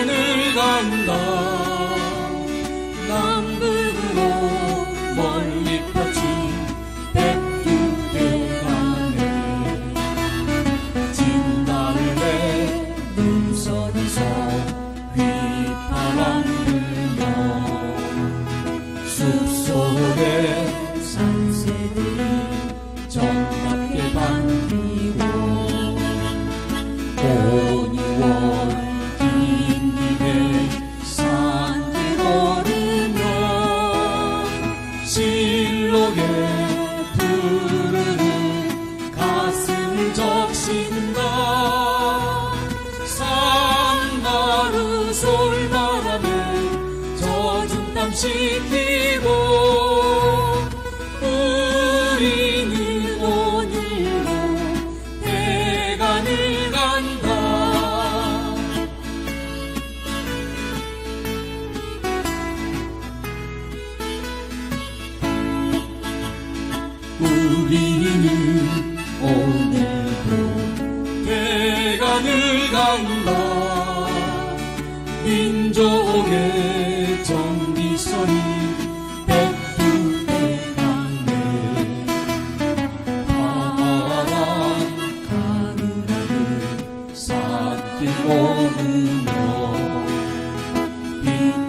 하늘 간다. 남극으로 멀리 뻗친 백두대간에 진달래 눈서리서 휘파람 불며 숲속에 적신다 산마루 솔바람에 젖은 땀 씻기고 우리는 오늘로 대간을 간다. 우리는 오늘도 대간을 간다 민족의 정기선이 백두대 강내 파란 가느라를 산길 오르며 빗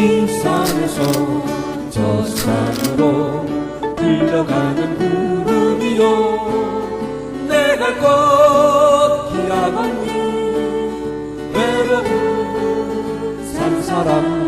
이 산에서 저 산으로 들려가는 구름이요. 내가 꼭 기억하니 외로운 산 사람.